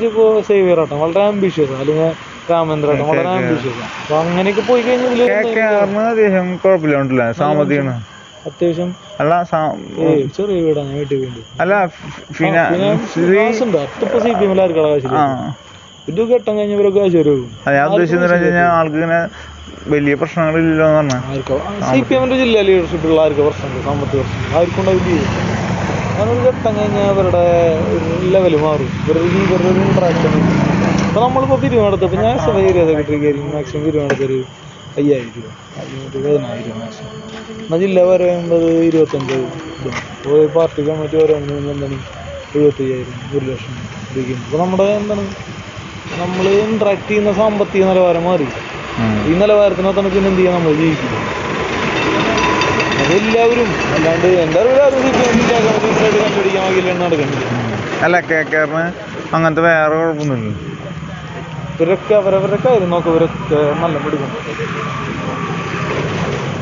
സംബന്ധിച്ച് ഇപ്പോൾ സേവിയർ ആട്ടം വളരെ ആംബിഷ്യസ് അല്ലെങ്കിൽ രാമേന്ദ്ര ആട്ടം വളരെ ആംബിഷ്യസ് അപ്പൊ അങ്ങനെയൊക്കെ പോയി കഴിഞ്ഞാൽ അത്യാവശ്യം കുഴപ്പമില്ല സാമ്പത്തികമാണ്. അത്യാവശ്യം അല്ല ചെറിയ വീടാണ് വീട്ടിൽ വേണ്ടി അല്ല അത്തിപ്പോ സി പി എമ്മിൽ ആർക്കാണ് ഇത് ഘട്ടം കാശ് വരും. ഞാൻ വെച്ച് കഴിഞ്ഞാൽ ആൾക്ക് ഇങ്ങനെ വലിയ പ്രശ്നങ്ങളില്ലല്ലോ എന്ന് പറഞ്ഞാൽ സി പി എമ്മിന്റെ ജില്ലാ ലീഡർഷിപ്പുള്ള ആർക്ക് പ്രശ്നമുണ്ട്? സാമ്പത്തിക പ്രശ്നം ആർക്കുണ്ടാവില്ല അങ്ങനൊരു ഘട്ടം കഴിഞ്ഞാൽ അവരുടെ ലെവൽ മാറും. ഇവരുടെ ഇവരുടെ ഒരു ഇൻട്രാക്ഷൻ അപ്പൊ നമ്മളിപ്പോ തിരുവനന്തപുരത്ത് ഇപ്പൊ ഞാൻ സഭ ഏരിയ സെക്രട്ടറി കയറി. മാക്സിമം തിരുവനന്തപുരത്ത് ഒരു അയ്യായിരം രൂപ. അല്ലെങ്കിൽ രൂപ പതിനായിരം മാക്സിമം എന്നാൽ ജില്ല പറയുമ്പോൾ ഇരുപത്തഞ്ച് അപ്പോൾ പാർട്ടി കമ്മിറ്റി പറയുമ്പോൾ എന്താണ്? എഴുപത്തയ്യായിരം ഒരു ലക്ഷം ഇരിക്കുന്നു അപ്പോൾ നമ്മുടെ എന്താണ്? നമ്മൾ ഇൻട്രാക്ട് ചെയ്യുന്ന സാമ്പത്തിക നിലവാരം മാറി. ഈ നിലവാരത്തിനകത്താണ് പിന്നെ എന്ത് ചെയ്യാൻ നമ്മൾ ജീവിക്കുന്നത്? അതെല്ലാവരും അല്ലാണ്ട് എന്റെ അറിവിൽ നടക്കുന്നത് അല്ല കേക്കാറിന് അങ്ങനത്തെ വേറെ കുഴപ്പമൊന്നുമില്ല. ഇവരൊക്കെ അവരവരുടെ കാര്യം നോക്കും ഇവരൊക്കെ നല്ല പിടിക്കും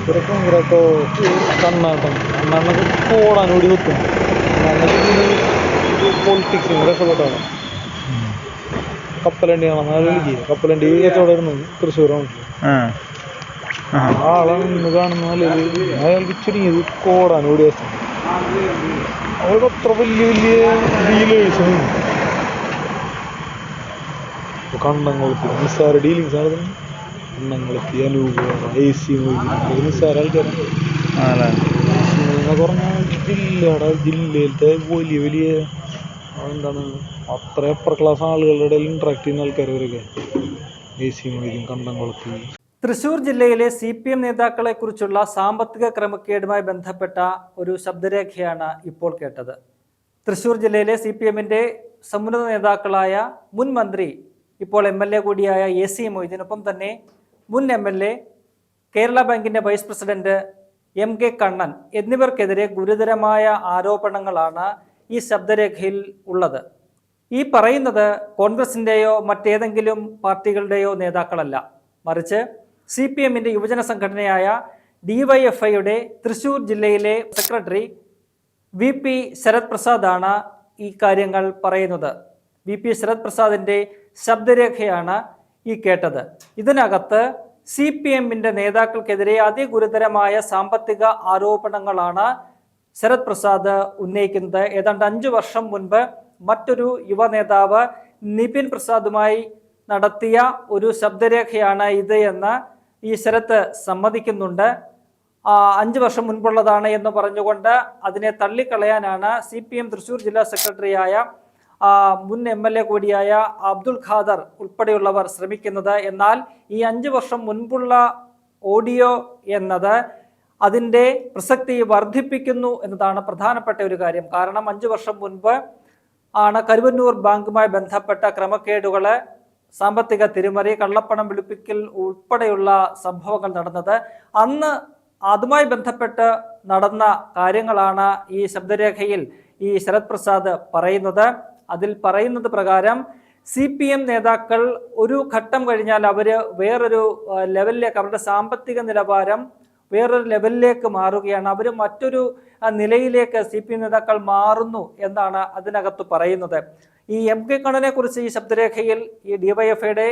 ഇവരൊക്കെ ഇവരൊക്കെ കണ്ണാട്ടം. കണ്ണാട്ടൊക്കെ പോടാൻ ഓടി വെക്കും പൊളിറ്റിക്സ് രക്ഷപ്പെട്ടാണ് കപ്പലണ്ടി കാണാൻ വിളിക്കുക കപ്പലണ്ടി കച്ചവടമായിരുന്നു തൃശ്ശൂരാണ്. ആളാണ് ഇന്ന് കാണുന്ന നിലയിൽ അയാൾക്ക് ചുരുങ്ങിയത് കോടാൻ ഓടി അവർക്ക് അത്ര വലിയ വലിയ ഡീലേഴ്സ് കണ്ണംകുളത്തി നിസ്സാര ഡീലിങ്സ് ആണ് ഇതിന്. കണ്ണംകുളത്തി അനൂപ് എ സി നിസ്സാര ആൾക്കാരാണ്. പറഞ്ഞാൽ ജില്ലയുടെ ജില്ലയിലത്തെ വലിയ വലിയ എന്താണ് അത്ര അപ്പർ ക്ലാസ് ആളുകളുടെ ഇടയിൽ ഇൻട്രാക്ട് ചെയ്യുന്ന ആൾക്കാരവരൊക്കെ എ സി മൊയ്തീൻ കണ്ടംകുളത്തി തൃശൂർ ജില്ലയിലെ സി പി എം നേതാക്കളെ കുറിച്ചുള്ള സാമ്പത്തിക ക്രമക്കേടുമായി ബന്ധപ്പെട്ട ഒരു ശബ്ദരേഖയാണ് ഇപ്പോൾ കേട്ടത്. തൃശൂർ ജില്ലയിലെ സി പി എമ്മിന്റെ സമുന്നത നേതാക്കളായ മുൻ മന്ത്രി ഇപ്പോൾ എം എൽ എ കൂടിയായ എ സി മൊയ്തീനൊപ്പം തന്നെ മുൻ എം എൽ എ കേരള ബാങ്കിന്റെ vice president M K Kannan എന്നിവർക്കെതിരെ ഗുരുതരമായ ആരോപണങ്ങളാണ് ഈ ശബ്ദരേഖയിൽ ഉള്ളത്. ഈ പറയുന്നത് കോൺഗ്രസിന്റെയോ മറ്റേതെങ്കിലും പാർട്ടികളുടെയോ നേതാക്കളല്ല. മറിച്ച് സി പി എമ്മിന്റെ യുവജന സംഘടനയായ ഡിവൈഎഫ്ഐയുടെ തൃശൂർ ജില്ലയിലെ സെക്രട്ടറി വി പി ശരത് പ്രസാദാണ് ഈ കാര്യങ്ങൾ പറയുന്നത്. വി പി ശരത് പ്രസാദിന്റെ ശബ്ദരേഖയാണ് ഈ കേട്ടത്. ഇതിനകത്ത് സി പി എമ്മിന്റെ നേതാക്കൾക്കെതിരെ അതിഗുരുതരമായ സാമ്പത്തിക ആരോപണങ്ങളാണ് ശരത് പ്രസാദ് ഉന്നയിക്കുന്നത്. ഏതാണ്ട് അഞ്ചു വർഷം മുൻപ് മറ്റൊരു യുവ നേതാവ് നിപിൻ പ്രസാദുമായി നടത്തിയ ഒരു ശബ്ദരേഖയാണ് ഇത് എന്ന് ഈ ശരത്ത് സമ്മതിക്കുന്നുണ്ട്. അഞ്ച് വർഷം മുൻപുള്ളതാണ് എന്ന് പറഞ്ഞുകൊണ്ട് അതിനെ തള്ളിക്കളയാനാണ് സി പി എം തൃശൂർ ജില്ലാ സെക്രട്ടറിയായ മുൻ എം എൽ എ കൂടിയായ അബ്ദുൽ ഖാദർ ഉൾപ്പെടെയുള്ളവർ ശ്രമിക്കുന്നത്. എന്നാൽ ഈ അഞ്ച് വർഷം മുൻപുള്ള ഓഡിയോ എന്നത് അതിന്റെ പ്രസക്തി വർദ്ധിപ്പിക്കുന്നു എന്നതാണ് പ്രധാനപ്പെട്ട ഒരു കാര്യം. കാരണം അഞ്ച് വർഷം മുൻപ് ആണ് കരുവന്നൂർ ബാങ്കുമായി ബന്ധപ്പെട്ട ക്രമക്കേടുകൾ സാമ്പത്തിക തിരിമറി കള്ളപ്പണം വിളിപ്പിക്കൽ ഉൾപ്പെടെയുള്ള സംഭവങ്ങൾ നടന്നത്. അന്ന് അതുമായി ബന്ധപ്പെട്ട് നടന്ന കാര്യങ്ങളാണ് ഈ ശബ്ദരേഖയിൽ ഈ ശരത് പ്രസാദ് പറയുന്നത്. അതിൽ പറയുന്നത് പ്രകാരം സി പി എം നേതാക്കൾ ഒരു ഘട്ടം കഴിഞ്ഞാൽ അവർ വേറൊരു ലെവലിലേക്ക് അവരുടെ സാമ്പത്തിക നിലവാരം വേറൊരു ലെവലിലേക്ക് മാറുകയാണ്. അവർ മറ്റൊരു നിലയിലേക്ക് സി പി നേതാക്കൾ മാറുന്നു എന്നാണ് അതിനകത്ത് പറയുന്നത്. ഈ എം കെ കണ്ണനെ കുറിച്ച് ഈ ശബ്ദരേഖയിൽ ഈ ഡിവൈഎഫ്ഐയുടെ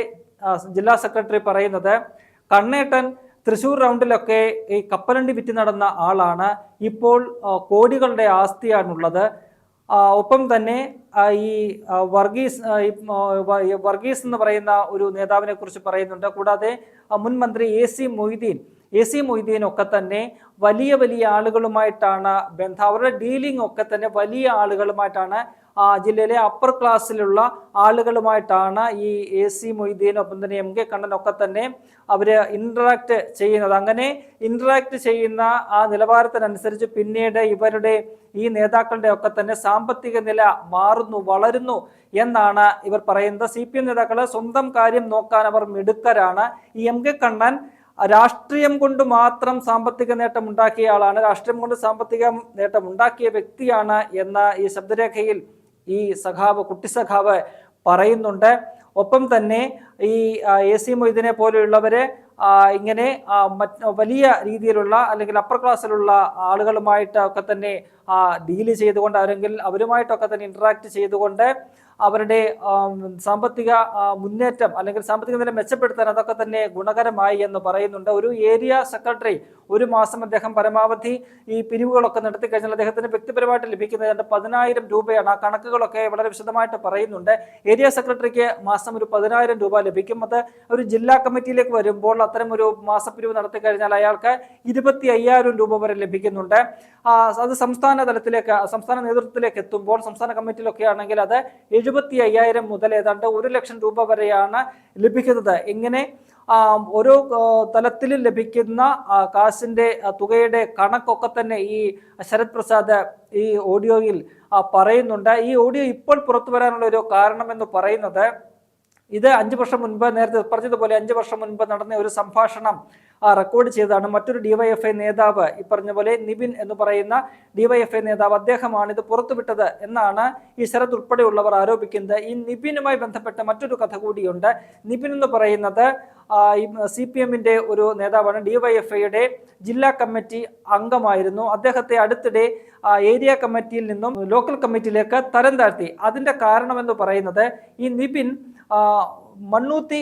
ജില്ലാ സെക്രട്ടറി പറയുന്നത് കണ്ണേട്ടൻ തൃശൂർ റൗണ്ടിലൊക്കെ ഈ കപ്പലണ്ടി വിറ്റ് നടന്ന ആളാണ്. ഇപ്പോൾ കോടികളുടെ ആസ്തിയാണുള്ളത്. ഒപ്പം തന്നെ ഈ വർഗീസ് വർഗീസ് എന്ന് പറയുന്ന ഒരു നേതാവിനെ കുറിച്ച് പറയുന്നുണ്ട്. കൂടാതെ മുൻ മന്ത്രി A C Moideen A C Moideen ഒക്കെ തന്നെ വലിയ വലിയ ആളുകളുമായിട്ടാണ് ബന്ധം. അവരുടെ ഡീലിംഗ് ഒക്കെ തന്നെ വലിയ ആളുകളുമായിട്ടാണ് ജില്ലയിലെ അപ്പർ ക്ലാസ്സിലുള്ള ആളുകളുമായിട്ടാണ് ഈ എ സി മൊയ്തീൻ ഒപ്പം തന്നെ എം കെ കണ്ണനൊക്കെ തന്നെ അവർ ഇൻട്രാക്ട് ചെയ്യുന്നത്. അങ്ങനെ ഇൻട്രാക്ട് ചെയ്യുന്ന ആ നിലവാരത്തിനനുസരിച്ച് പിന്നീട് ഇവരുടെ ഈ നേതാക്കളുടെ ഒക്കെ തന്നെ സാമ്പത്തിക നില മാറുന്നു വളരുന്നു എന്നാണ് ഇവർ പറയുന്നത്. സി പി എം നേതാക്കൾ സ്വന്തം കാര്യം നോക്കാൻ അവർ മിടുക്കരാണ്. ഈ എം കെ കണ്ണൻ രാഷ്ട്രീയം കൊണ്ട് മാത്രം സാമ്പത്തിക നേട്ടം ഉണ്ടാക്കിയ ആളാണ്. രാഷ്ട്രീയം കൊണ്ട് സാമ്പത്തിക നേട്ടം ഉണ്ടാക്കിയ വ്യക്തിയാണ് എന്ന ഈ ശബ്ദരേഖയിൽ ഈ സഖാവ് കുട്ടി സഖാവ് പറയുന്നുണ്ട്. ഒപ്പം തന്നെ ഈ എ സി മൊയ്തീനെ പോലെയുള്ളവരെ ഇങ്ങനെ വലിയ രീതിയിലുള്ള അല്ലെങ്കിൽ അപ്പർ ക്ലാസ്സിലുള്ള ആളുകളുമായിട്ടൊക്കെ തന്നെ ഡീൽ ചെയ്തുകൊണ്ട് അവരെങ്കിൽ അവരുമായിട്ടൊക്കെ തന്നെ ഇന്ററാക്ട് ചെയ്തുകൊണ്ട് അവരുടെ സാമ്പത്തിക മുന്നേറ്റം അല്ലെങ്കിൽ സാമ്പത്തിക നില മെച്ചപ്പെടുത്താൻ അതൊക്കെ തന്നെ ഗുണകരമായി എന്ന് പറയുന്നുണ്ട്. ഒരു ഏരിയ സെക്രട്ടറി ഒരു മാസം അദ്ദേഹം പരമാവധി ഈ പിരിവുകളൊക്കെ നടത്തി കഴിഞ്ഞാൽ അദ്ദേഹത്തിന് വ്യക്തിപരമായിട്ട് ലഭിക്കുന്നത് രണ്ട് പതിനായിരം രൂപയാണ്. ആ കണക്കുകളൊക്കെ വളരെ വിശദമായിട്ട് പറയുന്നുണ്ട്. ഏരിയ സെക്രട്ടറിക്ക് മാസം ഒരു പതിനായിരം രൂപ ലഭിക്കും. അത് ഒരു ജില്ലാ കമ്മിറ്റിയിലേക്ക് വരുമ്പോൾ അത്തരം ഒരു മാസപ്പിരിവ് നടത്തി കഴിഞ്ഞാൽ അയാൾക്ക് ഇരുപത്തി അയ്യായിരം രൂപ വരെ ലഭിക്കുന്നുണ്ട്. അത് സംസ്ഥാന തലത്തിലേക്ക് സംസ്ഥാന നേതൃത്വത്തിലേക്ക് എത്തുമ്പോൾ സംസ്ഥാന കമ്മിറ്റിയിലൊക്കെ ആണെങ്കിൽ അത് എഴുപത്തി അയ്യായിരം മുതൽ ഏതാണ്ട് ഒരു ലക്ഷം രൂപ വരെയാണ് ലഭിക്കുന്നത്. ഇങ്ങനെ ഓരോ തലത്തിൽ ലഭിക്കുന്ന കാശിന്റെ തുകയുടെ കണക്കൊക്കെ തന്നെ ഈ ശരത് പ്രസാദ് ഈ ഓഡിയോയിൽ പറയുന്നുണ്ട്. ഈ ഓഡിയോ ഇപ്പോൾ പുറത്തു വരാനുള്ള ഒരു കാരണമെന്ന് പറയുന്നത് ഇത് അഞ്ചു വർഷം മുൻപ് നേരത്തെ പറഞ്ഞതുപോലെ അഞ്ചു വർഷം മുൻപ് നടന്ന ഒരു സംഭാഷണം റെക്കോർഡ് ചെയ്തതാണ്. മറ്റൊരു ഡിവൈഎഫ്ഐ നേതാവ് ഈ പറഞ്ഞ പോലെ നിബിൻ എന്ന് പറയുന്ന ഡിവൈഎഫ്ഐ നേതാവ് അദ്ദേഹമാണ് ഇത് പുറത്തുവിട്ടത് എന്നാണ് ഈ ശരത് ഉൾപ്പെടെയുള്ളവർ ആരോപിക്കുന്നത്. ഈ നിബിനുമായി ബന്ധപ്പെട്ട മറ്റൊരു കഥ കൂടിയുണ്ട്. നിബിൻ എന്ന് പറയുന്നത് സി പി എമ്മിന്റെ ഒരു നേതാവാണ്. ഡിവൈഎഫ്ഐയുടെ ജില്ലാ കമ്മിറ്റി അംഗമായിരുന്നു. അദ്ദേഹത്തെ അടുത്തിടെ ഏരിയ കമ്മിറ്റിയിൽ നിന്നും ലോക്കൽ കമ്മിറ്റിയിലേക്ക് തരം താഴ്ത്തി. അതിന്റെ കാരണമെന്ന് പറയുന്നത് ഈ നിബിൻ ആ, മണ്ണൂത്തി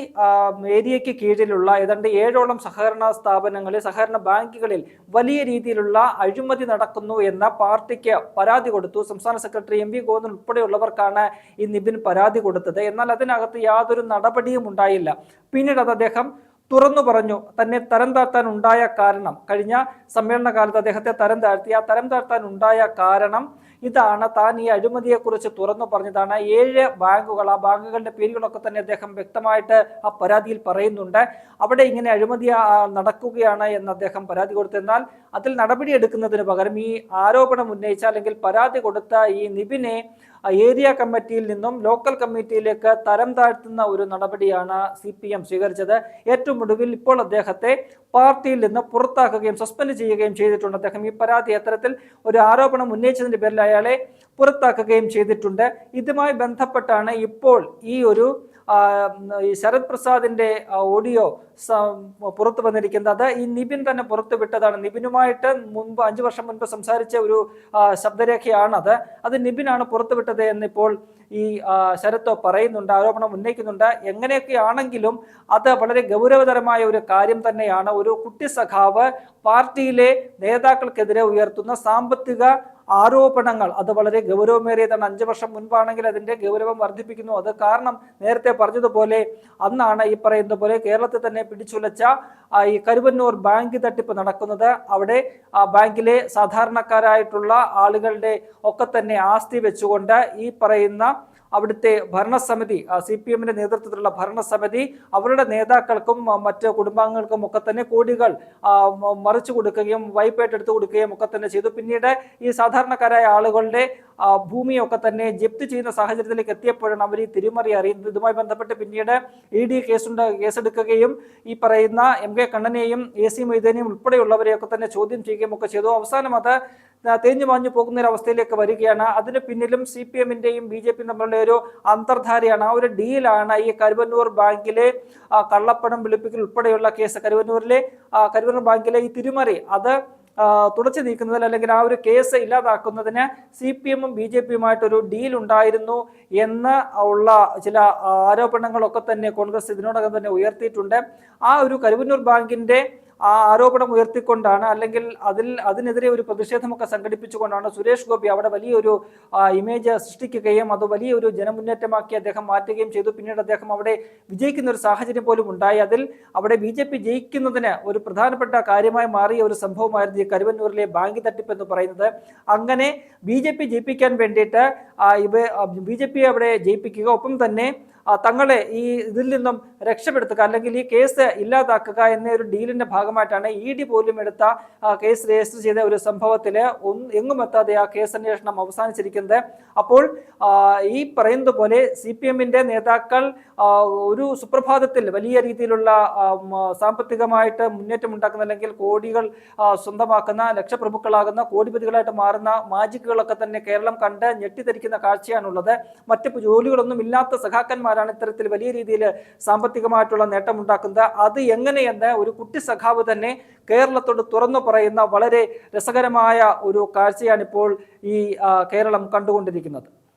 ഏരിയയ്ക്ക് കീഴിലുള്ള ഏതാണ്ട് ഏഴോളം സഹകരണ സ്ഥാപനങ്ങളിൽ സഹകരണ ബാങ്കുകളിൽ വലിയ രീതിയിലുള്ള അഴിമതി നടക്കുന്നു എന്ന പാർട്ടിക്ക് പരാതി കൊടുത്തു. സംസ്ഥാന സെക്രട്ടറി എം വി ഗോവിന്ദൻ ഉൾപ്പെടെയുള്ളവർക്കാണ് ഈ നിബിൻ പരാതി കൊടുത്തത്. എന്നാൽ അതിനകത്ത് യാതൊരു നടപടിയും ഉണ്ടായില്ല. പിന്നീട് അത് അദ്ദേഹം തുറന്നു പറഞ്ഞു തന്നെ തരം താഴ്ത്താൻ ഉണ്ടായ കാരണം. കഴിഞ്ഞ സമ്മേളന കാലത്ത് അദ്ദേഹത്തെ തരം താഴ്ത്തി. ആ തരം താഴ്ത്താൻ ഉണ്ടായ കാരണം ഇതാണ്. താൻ ഈ അഴിമതിയെക്കുറിച്ച് തുറന്നു പറഞ്ഞതാണ്. ഏഴ് ബാങ്കുകൾ ആ ബാങ്കുകളുടെ പേരുകളൊക്കെ തന്നെ അദ്ദേഹം വ്യക്തമായിട്ട് ആ പരാതിയിൽ പറയുന്നുണ്ട്. അവിടെ ഇങ്ങനെ അഴിമതി നടക്കുകയാണ് എന്ന് അദ്ദേഹം പരാതി കൊടുത്തെന്നാൽ അതിൽ നടപടി എടുക്കുന്നതിന് പകരം ഈ ആരോപണം ഉന്നയിച്ച അല്ലെങ്കിൽ പരാതി കൊടുത്ത ഈ നിബിനെ ഏരിയ കമ്മിറ്റിയിൽ നിന്നും ലോക്കൽ കമ്മിറ്റിയിലേക്ക് തരം താഴ്ത്തുന്ന ഒരു നടപടിയാണ് സി പി എം സ്വീകരിച്ചത്. ഏറ്റവും ഒടുവിൽ ഇപ്പോൾ അദ്ദേഹത്തെ പാർട്ടിയിൽ നിന്ന് പുറത്താക്കുകയും സസ്പെൻഡ് ചെയ്യുകയും ചെയ്തിട്ടുണ്ട്. അദ്ദേഹം ഈ പരാതി അത്തരത്തിൽ ഒരു ആരോപണം ഉന്നയിച്ചതിന്റെ പേരിൽ അയാളെ പുറത്താക്കുകയും ചെയ്തിട്ടുണ്ട്. ഇതുമായി ബന്ധപ്പെട്ടാണ് ഇപ്പോൾ ഈ ഒരു ഈ ശരത് പ്രസാദിന്റെ ഓഡിയോ പുറത്തു വന്നിരിക്കുന്നത്. ഈ നിബിൻ തന്നെ പുറത്തു വിട്ടതാണ്. നിബിനുമായിട്ട് മുൻപ് അഞ്ചു വർഷം മുൻപ് സംസാരിച്ച ഒരു ശബ്ദരേഖയാണത്. അത് നിബിനാണ് പുറത്തുവിട്ടത് എന്നിപ്പോൾ ഈ ശരത്ത് പറയുന്നുണ്ട് ആരോപണം ഉന്നയിക്കുന്നുണ്ട്. എങ്ങനെയൊക്കെയാണെങ്കിലും അത് വളരെ ഗൗരവതരമായ ഒരു കാര്യം തന്നെയാണ്. ഒരു കുട്ടി സഖാവ് പാർട്ടിയിലെ നേതാക്കൾക്കെതിരെ ഉയർത്തുന്ന സാമ്പത്തിക ആരോപണങ്ങൾ. അത് വളരെ ഗൗരവമേറിയതാണ്. അഞ്ചു വർഷം മുൻപാണെങ്കിൽ അതിന്റെ ഗൗരവം വർദ്ധിപ്പിക്കുന്നു. അത് കാരണം നേരത്തെ പറഞ്ഞതുപോലെ അന്നാണ് ഈ പറയുന്ന പോലെ കേരളത്തിൽ തന്നെ പിടിച്ചുലച്ച ഈ കരുവന്നൂർ ബാങ്ക് തട്ടിപ്പ് നടക്കുന്നത്. അവിടെ ആ ബാങ്കിലെ സാധാരണക്കാരായിട്ടുള്ള ആളുകളുടെ ഒക്കെ തന്നെ ആസ്തി വെച്ചുകൊണ്ട് ഈ പറയുന്ന അവിടുത്തെ ഭരണസമിതി സി പി എമ്മിന്റെ നേതൃത്വത്തിലുള്ള ഭരണസമിതി അവരുടെ നേതാക്കൾക്കും മറ്റ് കുടുംബാംഗങ്ങൾക്കും ഒക്കെ തന്നെ കോടികൾ മറിച്ചു കൊടുക്കുകയും വായ്പയായിട്ട് എടുത്തു കൊടുക്കുകയും ഒക്കെ തന്നെ ചെയ്തു. പിന്നീട് ഈ സാധാരണക്കാരായ ആളുകളുടെ ഭൂമിയൊക്കെ തന്നെ ജപ്തി ചെയ്യുന്ന സാഹചര്യത്തിലേക്ക് എത്തിയപ്പോഴാണ് അവർ ഈ തിരിമറി അറിയുന്നത്. ഇതുമായി ബന്ധപ്പെട്ട് പിന്നീട് ഇ ഡി കേസുണ്ട് കേസെടുക്കുകയും ഈ പറയുന്ന എം കെ കണ്ണനെയും എ സി മൊയ്തീനെയും ഉൾപ്പെടെയുള്ളവരെയൊക്കെ തന്നെ ചോദ്യം ചെയ്യുകയും ഒക്കെ ചെയ്തു. അവസാനം അത് തേഞ്ഞു മാഞ്ഞു പോകുന്ന ഒരു അവസ്ഥയിലേക്ക് വരികയാണ്. അതിന് പിന്നിലും സി പി എമ്മിന്റെയും ബി ജെ പിയും തമ്മിലുള്ള ഒരു അന്തർധാരയാണ്. ആ ഒരു ഡീലാണ് ഈ കരുവന്നൂർ ബാങ്കിലെ കള്ളപ്പണം വെളുപ്പിക്കൽ ഉൾപ്പെടെയുള്ള കേസ് കരുവന്നൂരിലെ കരുവന്നൂർ ബാങ്കിലെ ഈ തിരുമറി. അത് തുടച്ചു നീക്കുന്നതിൽ അല്ലെങ്കിൽ ആ ഒരു കേസ് ഇല്ലാതാക്കുന്നതിന് സി പി എമ്മും ബി ജെ പിയുമായിട്ടൊരു ഡീൽ ഉണ്ടായിരുന്നു എന്ന് ഉള്ള ചില ആരോപണങ്ങളൊക്കെ തന്നെ കോൺഗ്രസ് ഇതിനോടകം തന്നെ ഉയർത്തിയിട്ടുണ്ട്. ആ ഒരു കരുവന്നൂർ ബാങ്കിന്റെ ആ ആരോപണം ഉയർത്തിക്കൊണ്ടാണ് അല്ലെങ്കിൽ അതിൽ അതിനെതിരെ ഒരു പ്രതിഷേധമൊക്കെ സംഘടിപ്പിച്ചുകൊണ്ടാണ് സുരേഷ് ഗോപി അവിടെ വലിയൊരു ഇമേജ് സൃഷ്ടിക്കുകയും അത് വലിയൊരു ജനമുന്നേറ്റമാക്കി അദ്ദേഹം മാറ്റുകയും ചെയ്തു. പിന്നീട് അദ്ദേഹം അവിടെ വിജയിക്കുന്ന ഒരു സാഹചര്യം പോലും ഉണ്ടായി. അതിൽ അവിടെ ബി ജെ പി ജയിക്കുന്നതിന് ഒരു പ്രധാനപ്പെട്ട കാര്യമായി മാറിയ ഒരു സംഭവമായിരുന്നു ഈ കരുവന്നൂരിലെ ബാങ്ക് തട്ടിപ്പ് എന്ന് പറയുന്നത്. അങ്ങനെ ബി ജെ പി ജയിപ്പിക്കാൻ വേണ്ടിയിട്ട് ഇവ ബി ജെ പി അവിടെ ജയിപ്പിക്കുക. ഒപ്പം തന്നെ തങ്ങളെ ഈ ഇതിൽ നിന്നും രക്ഷപ്പെടുത്തുക അല്ലെങ്കിൽ ഈ കേസ് ഇല്ലാതാക്കുക എന്ന ഒരു ഡീലിന്റെ ഭാഗമായിട്ടാണ് ഇ ഡി പോലും എടുത്ത കേസ് രജിസ്റ്റർ ചെയ്ത ഒരു സംഭവത്തിൽ എങ്ങും എത്താതെ ആ കേസ് അന്വേഷണം അവസാനിച്ചിരിക്കുന്നത്. അപ്പോൾ ഈ പറയുന്നത് പോലെ സി പി എമ്മിന്റെ നേതാക്കൾ ഒരു സുപ്രഭാതത്തിൽ വലിയ രീതിയിലുള്ള സാമ്പത്തികമായിട്ട് മുന്നേറ്റം ഉണ്ടാക്കുന്ന അല്ലെങ്കിൽ കോടികൾ സ്വന്തമാക്കുന്ന ലക്ഷപ്രഭുക്കളാകുന്ന കോടിപതികളായിട്ട് മാറുന്ന മാജിക്കുകളൊക്കെ തന്നെ കേരളം കണ്ട് ഞെട്ടിത്തരിക്കുന്ന കാഴ്ചയാണുള്ളത്. മറ്റ് ജോലികളൊന്നും ഇല്ലാത്ത സഖാക്കന്മാരാണ് ഇത്തരത്തിൽ വലിയ രീതിയിൽ സാമ്പത്തികമായിട്ടുള്ള നേട്ടമുണ്ടാക്കുന്നത്? അത് എങ്ങനെയെന്ന് ഒരു കുട്ടി സഖാവ് തന്നെ കേരളത്തോട് തുറന്നു പറയുന്ന വളരെ രസകരമായ ഒരു കാഴ്ചയാണിപ്പോൾ ഈ കേരളം കണ്ടുകൊണ്ടിരിക്കുന്നത്.